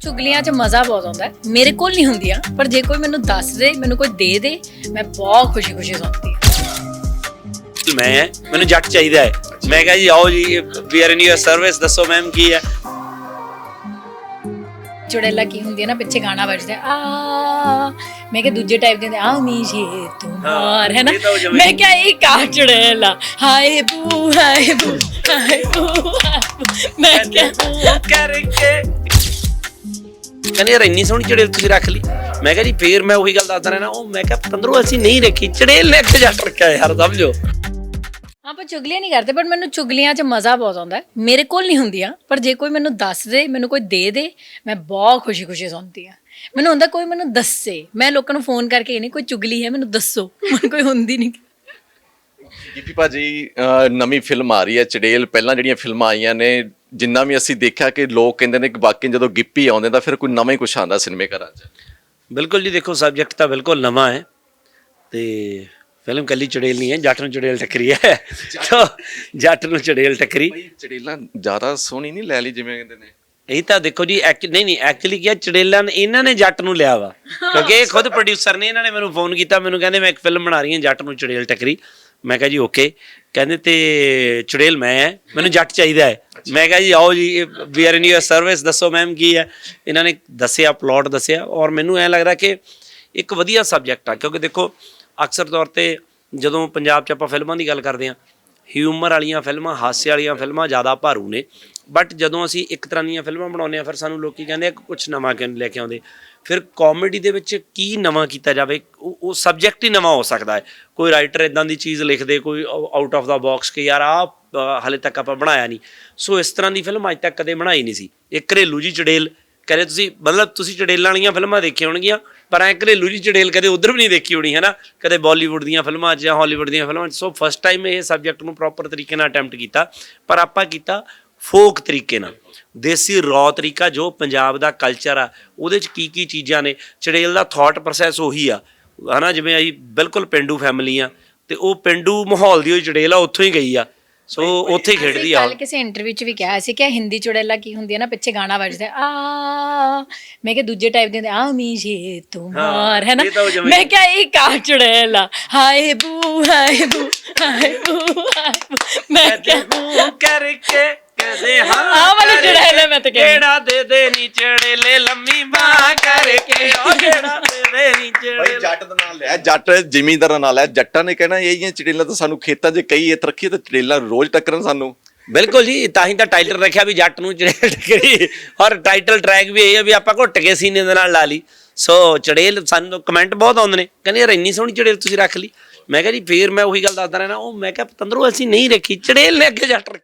ਚੁਗਲੀਆਂ 'ਚ ਮਜ਼ਾ ਬਹੁਤ ਆਉਂਦਾ ਹੈ। ਮੇਰੇ ਕੋਲ ਨਹੀਂ ਹੁੰਦੀਆਂ ਪਰ ਜੇ ਕੋਈ ਮੈਨੂੰ ਦੱਸ ਦੇ ਮੈਨੂੰ ਕੋਈ ਦੇ ਦੇ ਮੈਂ ਬਹੁਤ ਖੁਸ਼ੀ-ਖੁਸ਼ੀ ਸੁਣਦੀ ਹਾਂ। ਮੈਂ ਮੈਨੂੰ ਜੱਟ ਚਾਹੀਦਾ ਹੈ। ਮੈਂ ਕਿਹਾ ਜੀ ਆਓ ਜੀ we are in your service ਦੱਸੋ ਮੈਮ ਕੀ ਹੈ? ਚੁੜੇਲਾ ਕੀ ਹੁੰਦੀ ਹੈ ਨਾ ਪਿੱਛੇ ਗਾਣਾ ਵੱਜਦਾ ਹੈ, ਆ ਮੈਂ ਕਿ ਦੂਜੇ ਟਾਈਪ ਦੇ ਹੁੰਦੇ ਆ ਮੀਸ਼ੇ ਤੁਮਾਰ ਹੈ ਨਾ? ਇਹ ਤਾਂ ਉਹ ਜਿਵੇਂ- ਮੈਂ ਕਿਹਾ ਇਹ ਕਾ ਚੁੜੇਲਾ? ਹਾਏ ਬੂ ਹਾਏ ਬੂ ਹਾਏ ਬੂ ਹਾਏ ਬੂ। ਮੈਂ ਕਿਹਾ ਕਰਕੇ ਕਹਿੰਦੇ ਯਾਰ ਇੰਨੀ ਸੋਹਣੀ ਚੜੇਲ ਤੁਸੀਂ ਰੱਖ ਲਈ। ਮੈਂ ਕਿਹਾ ਜੀ, ਫੇਰ ਮੈਂ ਉਹੀ ਗੱਲ ਦੱਸਦਾ ਰਹਿਣਾ। ਉਹ ਮੈਂ ਕਿਹਾ ਪਤੰਦਰੋ ਅਸੀਂ ਨਹੀਂ ਰੱਖੀ, ਚੜੇਲ ਨੇ ਅੱਗੇ ਜੱਟ ਰੱਖਿਆ ਯਾਰ, ਸਮਝੋ? ਆਪਾਂ ਚੁਗਲੀਆਂ ਨਹੀਂ ਕਰਦੇ, ਪਰ ਮੈਨੂੰ ਚੁਗਲੀਆਂ 'ਚ ਮਜ਼ਾ ਬਹੁਤ ਆਉਂਦਾ ਹੈ। ਮੇਰੇ ਕੋਲ ਨਹੀਂ ਹੁੰਦੀਆਂ, ਪਰ ਜੇ ਕੋਈ ਮੈਨੂੰ ਦੱਸ ਦੇ, ਮੈਨੂੰ ਕੋਈ ਦੇ ਦੇ, ਮੈਂ ਬਹੁਤ ਖੁਸ਼ੀ-ਖੁਸ਼ੀ ਸੁਣਦੀ ਆ ਮੈਨੂੰ ਹੁੰਦਾ ਕੋਈ ਮੈਨੂੰ ਦੱਸੇ। ਮੈਂ ਲੋਕਾਂ ਨੂੰ ਫੋਨ ਕਰਕੇ ਇਹ ਨਹੀਂ, ਕੋਈ ਚੁਗਲੀ ਹੈ, ਮੈਨੂੰ ਦੱਸੋ। ਮੈਨੂੰ ਕੋਈ ਹੁੰਦੀ ਨਹੀਂ। ਗਿੱਪੀ ਭਾਜੀ ਅਹ ਨਵੀਂ ਫਿਲਮ ਆ ਰਹੀ ਹੈ ਚੜੇਲ। ਪਹਿਲਾਂ ਜਿਹੜੀਆਂ ਫਿਲਮਾਂ ਆਈਆਂ ਨੇ ਜਿੰਨਾ ਵੀ ਅਸੀਂ ਦੇਖਿਆ ਕਿ ਲੋਕ ਕਹਿੰਦੇ ਨੇ ਕਿ ਵਾਕਈ ਜਦੋਂ ਗਿੱਪੀ ਆਉਂਦੇ ਤਾਂ ਫਿਰ ਕੋਈ ਨਵਾਂ ਹੀ ਕੁਝ ਆਉਂਦਾ ਸਿਨੇਮੇ ਘਰਾਂ 'ਚ। ਬਿਲਕੁਲ ਜੀ ਦੇਖੋ ਸਬਜੈਕਟ ਤਾਂ ਬਿਲਕੁਲ ਨਵਾਂ ਹੈ। ਤੇ ਫਿਲਮ ਕੱਲੀ ਚੜੇਲ ਨਹੀਂ ਹੈ ਜੱਟ ਨੂੰ ਚੜੇਲ ਟੱਕਰੀ ਹੈ। ਤਾਂ ਜੱਟ ਨੂੰ ਚੜੇਲ ਟੱਕਰੀ। ਚੜੇਲਾਂ ਜ਼ਿਆਦਾ ਸੋਹਣੀ ਨਹੀਂ ਲੈ ਲਈ ਜਿਵੇਂ ਕਹਿੰਦੇ ਨੇ? ਇਹ ਤਾਂ ਦੇਖੋ ਜੀ ਐਕ ਨਹੀਂ ਨਹੀਂ ਐਕਚੁਅਲੀ ਕੀ ਹੈ ਚੜੇਲਾਂ ਨੇ ਇਹਨਾਂ ਨੇ ਜੱਟ ਨੂੰ ਲਿਆ ਵਾ। ਕਿਉਂਕਿ ਇਹ ਖੁਦ ਪ੍ਰੋਡਿਊਸਰ ਨੇ ਇਹਨਾਂ ਨੇ ਮੈਨੂੰ ਫੋਨ ਕੀਤਾ ਮੈਨੂੰ ਕਹਿੰਦੇ ਮੈਂ ਇੱਕ ਫਿਲਮ ਬਣਾ ਰਹੀ ਹਾਂ ਜੱਟ ਨੂੰ ਚੜੇਲ ਟੱਕਰੀ। ਮੈਂ ਕਿਹਾ ਜੀ ਓਕੇ। ਕਹਿੰਦੇ ਤੇ ਚੜੇਲ ਮੈਂ ਹੈ ਮੈਨੂੰ ਜੱਟ ਚਾਹੀਦਾ ਹੈ। ਮੈਂ ਕਿਹਾ ਜੀ ਆਓ ਜੀ we are in your service ਦੱਸੋ ਮੈਮ ਕੀ ਹੈ? ਇਹਨਾਂ ਨੇ ਦੱਸਿਆ ਪਲਾਟ ਦੱਸਿਆ ਔਰ ਮੈਨੂੰ ਐ ਲੱਗਦਾ ਕਿ ਇੱਕ ਵਧੀਆ ਸਬਜੈਕਟ ਆ ਕਿਉਂਕਿ ਦੇਖੋ ਅਕਸਰ ਤੌਰ ਤੇ ਜਦੋਂ ਪੰਜਾਬ 'ਚ ਆਪਾਂ ਫਿਲਮਾਂ ਦੀ ਗੱਲ ਕਰਦੇ ਹਾਂ ਹਿਊਮਰ ਵਾਲੀਆਂ ਫਿਲਮਾਂ, ਹਾਸੇ ਵਾਲੀਆਂ ਫਿਲਮਾਂ ਜ਼ਿਆਦਾ ਭਾਰੂ ਨੇ। ਬਟ ਜਦੋਂ ਅਸੀਂ ਇੱਕ ਤਰ੍ਹਾਂ ਦੀਆਂ ਫਿਲਮਾਂ ਬਣਾਉਂਦੇ ਆ ਫਿਰ ਸਾਨੂੰ ਲੋਕੀ ਕਹਿੰਦੇ ਆ ਕੁਝ ਨਵਾਂ ਕਿਉਂ ਲੈ ਕੇ ਆਉਂਦੇ। ਫਿਰ ਕਾਮੇਡੀ ਦੇ ਵਿੱਚ ਕੀ ਨਵਾਂ ਕੀਤਾ ਜਾਵੇ? ਉਹ ਸਬਜੈਕਟ ਹੀ ਨਵਾਂ ਹੋ ਸਕਦਾ ਹੈ। ਕੋਈ ਰਾਈਟਰ ਇਦਾਂ ਦੀ ਚੀਜ਼ ਲਿਖਦੇ ਕੋਈ ਆਊਟ ਆਫ ਦਾ ਬਾਕਸ ਕਿ ਯਾਰ ਆ ਹਲੇ ਤੱਕ ਆਪਾਂ ਬਣਾਇਆ ਨਹੀਂ ਸੋ ਇਸ ਤਰ੍ਹਾਂ ਦੀ ਫਿਲਮ ਅੱਜ ਤੱਕ ਕਦੇ ਬਣਾਈ ਨਹੀਂ ਸੀ। ਇਹ ਘਰੇਲੂ ਜੀ ਚੜੇਲ, ਕਹਿੰਦੇ ਤੁਸੀਂ, ਮਤਲਬ ਤੁਸੀਂ ਚੜੇਲਾਂ ਵਾਲੀਆਂ ਫਿਲਮਾਂ ਦੇਖੀਆਂ ਹੋਣਗੀਆਂ। ਪਰ ਐ ਘਰੇਲੂ ਜੀ ਚੜੇਲ ਕਦੇ ਉਧਰ ਵੀ ਨਹੀਂ ਦੇਖੀ ਹੋਣੀ ਹੈ ਨਾ ਕਦੇ ਬਾਲੀਵੁੱਡ ਦੀਆਂ ਫਿਲਮਾਂ 'ਚ ਜਾਂ ਹਾਲੀਵੁੱਡ ਦੀਆਂ ਫਿਲਮਾਂ 'ਚ। ਸੋ ਫਸਟ ਟਾਈਮ ਇਹ ਸਬਜੈਕਟ ਨੂੰ ਪ੍ਰੋਪਰ ਤਰੀਕੇ ਨਾਲ ਅਟੈਂਪਟ ਕੀਤਾ। ਪਰ ਆਪਾਂ ਕੀਤਾ ਫੋਕ ਤਰੀਕੇ ਨਾਲ। ਦੇਸੀ ਰੌ ਤਰੀਕਾ ਜੋ ਪੰਜਾਬ ਦਾ ਕਲਚਰ ਆ, ਉਹਦੇ 'ਚ ਕੀ ਕੀ ਚੀਜ਼ਾਂ ਨੇ। ਚੜੇਲ ਦਾ ਥਾਟ ਪ੍ਰੋਸੈਸ ਉਹੀ ਆ, ਹਨਾ? ਜਿਵੇਂ ਅਸੀਂ ਬਿਲਕੁਲ ਪਿੰਡੂ ਫੈਮਿਲੀ ਆ, ਤੇ ਉਹ ਪਿੰਡੂ ਮਾਹੌਲ ਦੀ ਉਹ ਚੜੇਲ ਆ, ਉੱਥੋਂ ਹੀ ਗਈ ਆ। ਸੋ ਉੱਥੇ ਹੀ ਖੇਡਦੀ ਆ ਕੱਲ ਕਿਸੇ ਇੰਟਰਵਿਊ 'ਚ ਵੀ ਕਿਹਾ ਸੀ ਕਿ ਹਿੰਦੀ ਚੁੜੇਲਾ ਕੀ ਹੁੰਦੀ ਹੈ ਨਾ ਪਿੱਛੇ ਗਾਣਾ ਵੱਜਦਾ ਆ ਮੈਂ ਕਿ ਦੂਜੇ ਟਾਈਪ ਦੇ ਹੁੰਦੇ ਆ ਮੀਸ਼ੇ ਤੁਮਾਰ ਹੈ ਨਾ ਮੈਂ ਕਿਹਾ ਇਹ ਕਾ ਚੁੜੇਲਾ ਹਾਏ ਬੂ ਹਾਏ ਬੂ ਹਾਏ ਬੂ ਬੂ। ਮੈਂ ਕਿਹਾ ਤੂੰ ਕਰਕੇ ਕਦੇ ਹਾਂ ਆਹ ਵਾਲੀ ਚੜੇਲ ਮੈਂ ਤਾਂ। ਕਿਹੜਾ ਦੇ ਦੇ ਨੀ ਚੜੇਲੇ ਲੰਮੀ ਬਾਹ ਕਰਕੇ ਉਹ ਕਿਹੜਾ ਭਾਈ ਚੜੇਲੇ ਜੱਟ ਦਾ ਨਾਲ ਲਿਆ ਜੱਟ ਜ਼ਿਮੀਂਦਾਰਾਂ ਨਾਲ ਹੈ ਜੱਟਾਂ ਨੇ ਕਹਿਣਾ ਇਹ ਜਿਹੀਆਂ ਚੜੇਲਾਂ ਤਾਂ ਸਾਨੂੰ ਖੇਤਾਂ 'ਚ ਕਈ ਇਹ ਰੱਖੀ ਤਾਂ ਚੜੇਲਾਂ ਰੋਜ਼ ਟੱਕਰਨ ਸਾਨੂੰ। ਬਿਲਕੁਲ ਜੀ ਤਾਂ ਹੀ ਤਾਂ ਟਾਈਟਲ ਰੱਖਿਆ ਵੀ ਜੱਟ ਨੂੰ ਚੜੇਲ ਟਕਰੀ। ਔਰ ਟਾਈਟਲ ਟਰੈਕ ਵੀ ਇਹ ਹੈ ਵੀ ਆਪਾਂ ਘੁੱਟ ਕੇ ਸੀਨੇ ਦੇ ਨਾਲ ਲਾ ਲਈ। ਸੋ ਚੜੇਲ ਸਾਨੂੰ ਕਮੈਂਟ ਬਹੁਤ ਆਉਂਦੇ ਨੇ। ਕਹਿੰਦੇ ਯਾਰ ਇੰਨੀ ਸੋਹਣੀ ਚੜੇਲ ਤੁਸੀਂ ਰੱਖ ਲਈ। ਮੈਂ ਕਿਹਾ ਜੀ ਫੇਰ ਮੈਂ ਉਹੀ ਗੱਲ ਦੱਸਦਾ ਰਹਿਣਾ। ਉਹ ਮੈਂ ਕਿਹਾ ਪਤੰਦਰੋ ਅਸੀਂ ਨਹੀਂ ਰੱਖੀ। ਚੜੇਲ ਨੇ ਅੱਗੇ ਜੱਟ ਰੱਖੀ।